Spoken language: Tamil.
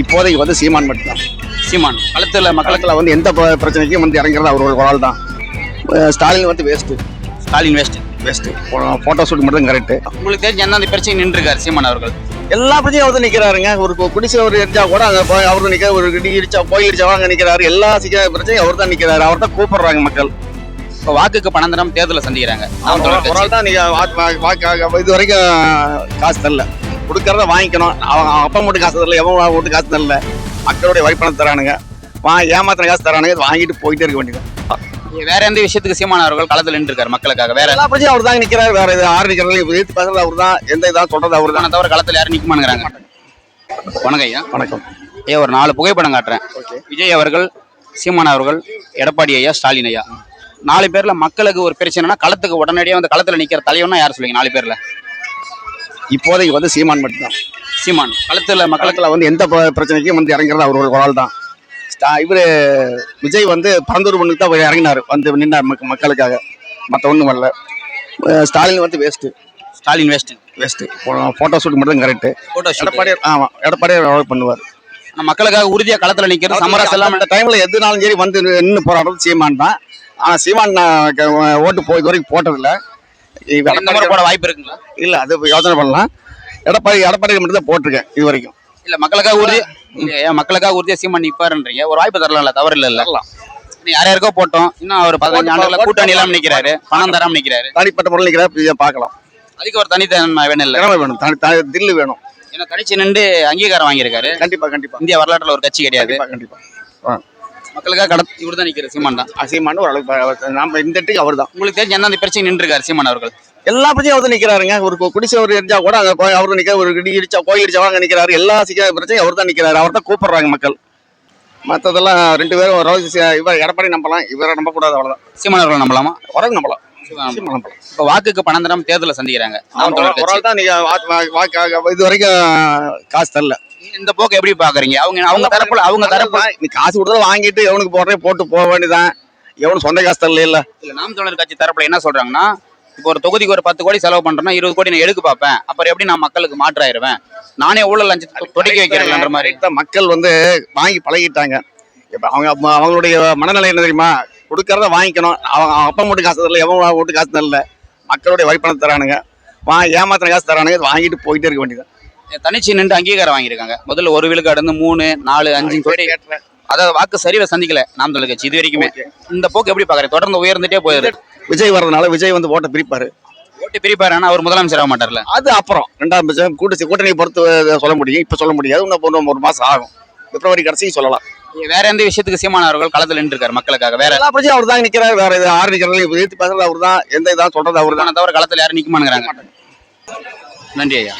இப்போதைக்கு வந்து சீமான் மட்டும்தான். சீமான். களத்துல மக்களுக்கு மக்களுக்குள்ள வந்து எந்த பிரச்சனைக்கும் வந்து இறங்குறது அவர் ஒரு ஆள் தான் ஸ்டாலின் வந்து waste Stalin waste waste photo shoot மட்டும் கரெக்டு உங்களுக்கு தெரிஞ்ச எந்தெந்த பிரச்சனை நின்றுருக்காரு சீமான் அவர்கள். எல்லா பிரச்சனையும் அவர் நிற்கிறாருங்க ஒரு குடிசை ஒரு இடிச்சா கூட அங்கே போய் அவர் நிற்க ஒரு இடி இடிச்சா கோயில் இடிச்சா அங்கே நிற்கிறாரு எல்லா சிக்க பிரச்சனையும் அவர் தான் நிற்கிறாரு அவர் தான் கூப்பிடுறாங்க மக்கள். இப்போ வாக்குக்கு பணம் தரம் தேர்தலை சந்திக்கிறாங்க. ஒரு. ஆள் தான் நீங்கள் வாக்கு இது வரைக்கும் காசு தரல. கொடுக்கறத வாங்கிக்கணும். அவன் அவன் அப்பா மட்டும் காசு தரல எவன் மட்டும் காசு தரல. மக்களுடைய வரிப்பணம் தரானுங்க. வா ஏமாத்தின காசு தரானுங்க. இது வாங்கிட்டு போயிட்டே இருக்க வேண்டியது வேற எந்த விஷயத்துக்கு சீமான் அவர்கள் களத்தில் நின்றுருக்காரு மக்களுக்காக? வேற எல்லா பிரச்சனையும் அவர் தான் நிற்கிறாரு வேற இது ஆறு நிற்கிறது எதிர்த்து பேசுறது அவர் தான். எந்த இதாக சொல்றது அவர் தான். தவிர களத்தில் யாரும் நிற்குமாங்கிறாங்க வணக்கம் ஐயா. வணக்கம். ஐயா ஒரு நாலு புகைப்படம் காட்டுறேன். விஜய் அவர்கள் சீமான் அவர்கள் எடப்பாடி ஐயா ஸ்டாலின் ஐயா. நாலு பேர்ல மக்களுக்கு ஒரு பிரச்சனைனா களத்துக்கு உடனடியாக வந்து களத்துல நிக்கிற தலைவனா யார் சொல்லுவீங்க? நாலு பேர்ல. இப்போதைக்கு வந்து சீமான் மட்டும்தான். சீமான். களத்துல மக்களுக்குள்ள வந்து எந்த பிரச்சனைக்கும் வந்து இறங்குறது அவர் ஒரு ஆள் தான் ஸ்டா- இவரு விஜய் வந்து பரந்தூர் பொண்ணுக்கு தான் இறங்கினார். வந்து நின்னார் மக்க- மக்களுக்காக. மற்ற ஒன்றும் வரல. ஸ்டாலின் வந்து waste Stalin waste waste photo shoot மட்டும் கரெக்டு போட்டோ எடப்பாடி ஆமாம் எடப்பாடி பண்ணுவார். மக்களுக்காக உறுதியா களத்துல நிக்கிறது சமரசம் எல்லாம் அந்த டைமில் எதுனாலும் சரி வந்து நின்று போராடுறது சீமான் தான். ஆனால் சீமான் நான் ஓட்டு போய் இது வரைக்கும் போட்டதில்ல. இந்த போட வாய்ப்பு இருக்குங்களா? இல்லை அது யோசனை பண்ணலாம். எடப்பாடி எடப்பாடி மட்டும் தான் போட்டிருக்கேன் இது வரைக்கும். இல்ல மக்களுக்காக உறுதி ஏன் மக்களுக்காக உறுதியா சீமான் நிப்பாருன்றீங்க. ஒரு வாய்ப்பு தரலாம்ல தவறு இல்ல இல்ல. யார் யாருக்கோ போட்டோம். இன்னும் அவர் பதினஞ்சு ஆண்டுகள கூட்டணி எல்லாம் நிக்கிறாரு. பணம் தராம நிக்கிறாரு. தனிப்பட்ட முறையில் நிற்கிறத பார்க்கலாம். அதுக்கு ஒரு தனித்தன்மை வேணும் இல்ல. வேணும் தனி தில்லு வேணும். ஏன்னா தனிச்சு நின்று அங்கீகாரம் வாங்கியிருக்காரு. கண்டிப்பா கண்டிப்பா. இந்திய வரலாற்றுல ஒரு கட்சி கிடையாது. கண்டிப்பா. மக்களுக்காக கட இவர் தான். நிக்கிற சீமான் தான் அசீமானு ஒரு அளவுக்கு நாம இந்த இடத்துக்கு அவர் தான் உங்களுக்கு தெரிஞ்ச எந்தெந்த பிரச்சனை நின்றுருக்காரு சீமான் அவர்கள்? எல்லா பிரச்சனையும் அவர் நிற்கிறாருங்க ஒரு கு- குடிசை ஒரு இடிச்சா கூட அங்கே அவர் நிற்க ஒரு இடி இடிச்சா கோயில் இடிச்சா அங்கே நிற்கிறாரு எல்லா சிக்க பிரச்சனையும் அவர் தான் நிற்கிறாரு அவர் தான் கூப்பிடுறாங்க மக்கள். மற்றதெல்லாம் ரெண்டு பேரும் சி- இவர் எடப்பாடி நம்பலாம் இவரை நம்பக்கூடாது அவ்வளோதான் சீமான் அவர்கள் நம்பலாமா? உறவு நம்பலாம். சீமான் இப்போ வாக்குக்கு பணம் தரம் தேர்தலை சந்திக்கிறாங்க இது வரைக்கும் காசு தரல. இந்த போக்கு எப்படி பாக்குறீங்க? அவங்க அவங்க தரப்புல அவங்க தரப்பு நீ காசு கொடுத்தா வாங்கிட்டு எவனுக்கு போடுறே போட்டு போக வேண்டியதான் எவனும் சொந்த காசு தரல இல்ல. இல்ல நாம் தமிழர் கட்சி தரப்புல என்ன சொல்றாங்கன்னா இப்போ ஒரு தொகுதிக்கு ஒரு பத்து கோடி செலவு பண்றேன்னா இருபது கோடி நான் எடுக்க பார்ப்பேன். அப்புறம் எப்படி நான் மக்களுக்கு மாற்றாயிருவேன்? நானே ஊழல் லஞ்சத்தை தொடக்கி வைக்கிறேன்ற மாதிரி. தான் மக்கள் வந்து வாங்கி பழகிட்டாங்க. இப்ப அவங்க அவங்க- அவங்களுடைய மனநிலை என்ன தெரியுமா? கொடுக்கறத வாங்கிக்கணும். அவங்க அப்பா மட்டும் காசு தரல எவன் வீட்டு காசு தரல. மக்களுடைய வரிப்பணம் தரானுங்க. வா ஏமாத்தின காசு தரானுங்க. வாங்கிட்டு போயிட்டே இருக்க வேண்டியது தனிச்சு நின்று அங்கீகாரம் வாங்கியிருக்காங்க. முதல்ல ஒரு விழுக்காடு மூணு நாலு அஞ்சு கோடி அதாவது வாக்கு சரிவை சந்திக்கல. நாம் தமிழர் கட்சி. இது வரைக்குமே இந்த போக்கு எப்படி பாக்குறேன் தொடர்ந்து உயர்ந்துட்டே போயிரு விஜய் வர்றதுனால விஜய் வந்து ஓட்டை பிரிப்பாரு. ஓட்டு பிரிப்பாரு ஆனா அவர் முதலமைச்சர் ஆக மாட்டார்ல. அது அப்புறம். ரெண்டாம் பட்சம் கூட்டணி கூட்டணி பொறுத்து சொல்ல முடியும். இப்ப சொல்ல முடியாது. இன்னும் ஒரு மாசம் ஆகும். பிப்ரவரி கடைசி சொல்லலாம். வேற எந்த விஷயத்துக்கு சீமான் அவர்கள் களத்தில் நின்றுருக்காரு மக்களுக்காக? வேற எல்லா பிரச்சனையும் அவர் தான் நிக்கிறாரு. வேற இது ஆறு நிக்கிறது எதிர்த்து பேசுறது அவர் தான் எந்த இதாக சொல்றது அவர் தான் தவிர களத்தில் யாரும் நிக்குமானுங்கிறாங்க நன்றி ஐயா.